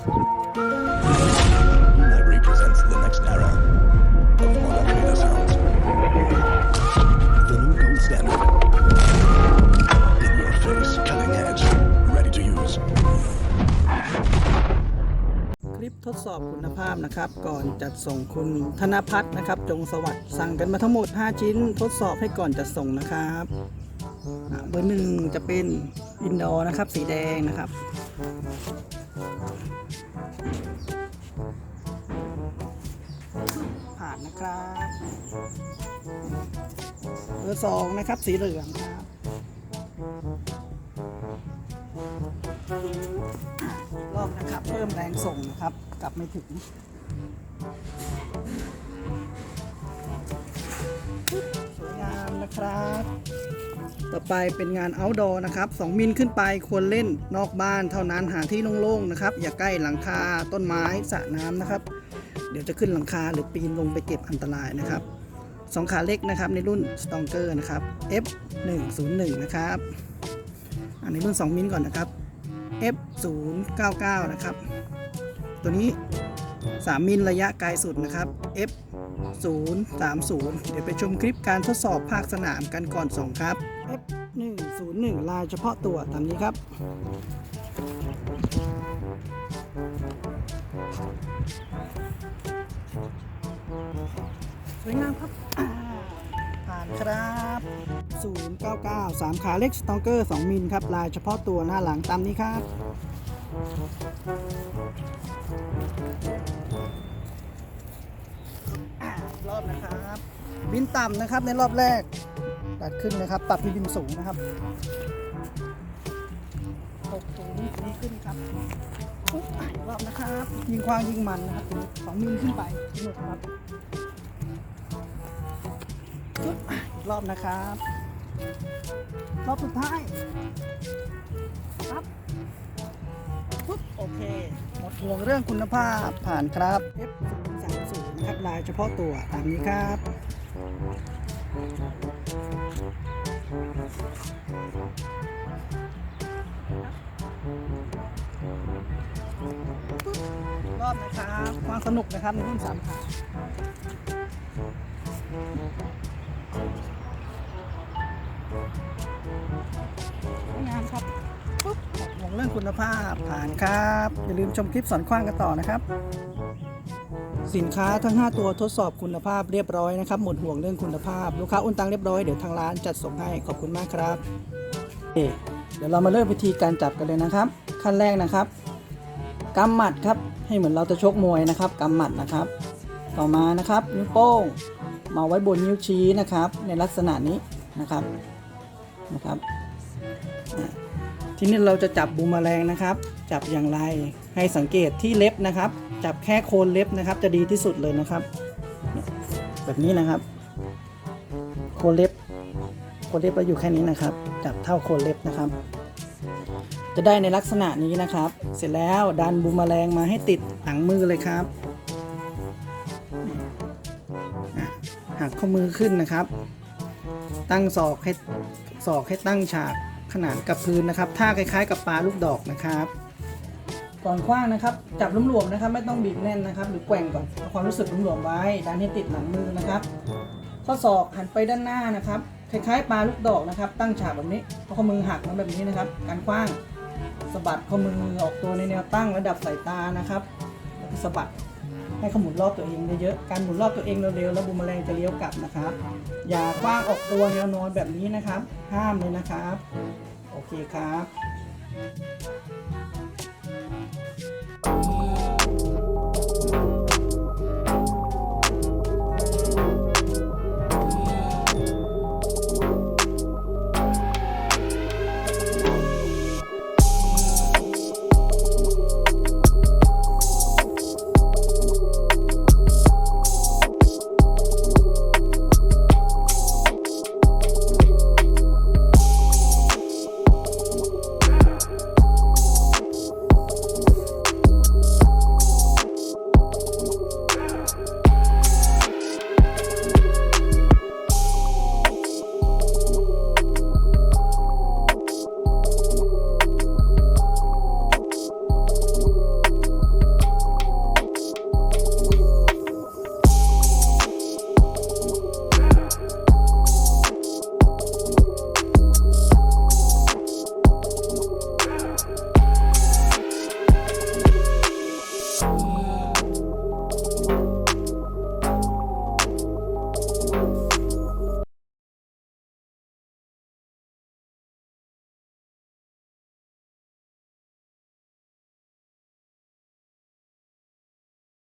ทดสอบคุณภาพนะครับ ก่อนจัดส่งคุณธนพัฒน์นะครับ จงสวัสดิ์สั่งกันมาทั้งหมด 5 ชิ้น ทดสอบให้ก่อนจัดส่งนะครับเบอร์หนึ่งจะเป็นอินดอร์นะครับ สีแดงนะครับ นะครับเบอร์สองนะครับ สีเหลืองครับอีกรอบนะครับ เพิ่มแรงส่งนะครับ กลับไม่ถึงสวยงามนะครับ ต่อไปเป็นงาน outdoor นะครับ 2 มิลขึ้นไปควรเล่นนอกบ้านเท่านั้นหาที่โล่งๆนะครับ อย่าใกล้หลังคาต้นไม้สระน้ำนะครับ เดี๋ยวจะขึ้นหลังคาหรือปีนลงไปเก็บอันตรายนะครับสองขาเล็กนะครับในรุ่น Stonker นะครับ F 1 0 1นะครับในรุ่น 2 มิลก่อนนะครับ F 0 9 9นะครับ ตัวนี้ 3 มิลระยะไกลสุดนะครับ F 0 3 0 เดี๋ยวไปชมคลิปการทดสอบภาคสนามกันก่อนส่งครับ F 1 0 1ลายเฉพาะตัวตามนี้ครับ สวยงามครับอ่าผ่านครับ 099 3 ขาเล็กสตองเกอร์ 2 มิลครับ ลายเฉพาะตัวหน้าหลังตามนี้ครับอ่ารอบนะครับ บินต่ำนะครับในรอบแรกตัดขึ้นนะครับ ปรับที่บินสูงนะครับ ตกสูงนี่ขึ้นครับปุ๊บอะอีกรอบนะครับ ยิงควางยิงมันนะครับสองมิลขึ้นไปสนุกครับปุ๊บอีกรอบนะครับ รอบสุดท้ายครับปุ๊บโอเคหมดห่วงเรื่องคุณภาพผ่านครับ F 0 3 0นะครับลายเฉพาะตัวตามนี้ครับ รอบนะครับความสนุกนะครับในรุ่นสามขางามครับปุ๊บห่วงเรื่องคุณภาพผ่านครับ อย่าลืมชมคลิปสอนคว้างกันต่อนะครับ สินค้าทั้ง 5 ตัวทดสอบคุณภาพเรียบร้อยนะครับ หมดห่วงเรื่องคุณภาพ ลูกค้าอุ่นตังเรียบร้อย เดี๋ยวทางร้านจัดส่งให้ขอบคุณมากครับโอ เดี๋ยวเรามาเริ่มวิธีการจับกันเลยนะครับ ขั้นแรกนะครับกำหมัดครับให้เหมือนเราจะชกมวยนะครับกำหมัดนะครับ ต่อมานะครับนิ้วโป้งมาไว้บนนิ้วชี้นะครับ ในลักษณะนี้นะครับนะครับ ทีนี้เราจะจับบูมแมลงนะครับ จับอย่างไรให้สังเกตที่เล็บนะครับ จับแค่โคนเล็บนะครับ จะดีที่สุดเลยนะครับ แบบนี้นะครับ โคนเล็บ คนเล็บเราอยู่แค่นี้นะครับจับเท่าโคนเล็บนะครับ จะได้ในลักษณะนี้นะครับ เสร็จแล้วดันบูมแมลงมาให้ติดหลังมือเลยครับหักข้อมือขึ้นนะครับ ตั้งศอกให้ศอกให้ตั้งฉากขนานกับพื้นนะครับท่าคล้ายๆ กับปลาลูกดอกนะครับ ก่อนคว้างนะครับ จับหลวมๆนะครับ ไม่ต้องบีบแน่นนะครับ หรือแกว่งก่อนเอาความรู้สึกหลวมๆไว้ดันให้ติดหลังมือนะครับ ข้อศอกหันไปด้านหน้านะครับ คล้ายๆปลาลูกดอกนะครับ ตั้งฉากแบบนี้เอข้อมือหักมาแบบนี้นะครับ การคว้างสะบัดข้อมือออกตัวในแนวตั้งระดับสายตานะครับแล้วก็สะบัดให้เขาหมุนรอบตัวเองเยอะๆการหมุนรอบตัวเองเร็วๆแล้วบูมแมลงจะเลี้ยวกลับนะครับ อย่าคว้างออกตัวแนวนอนแบบนี้นะครับ ห้ามเลยนะครับ โอเคครับ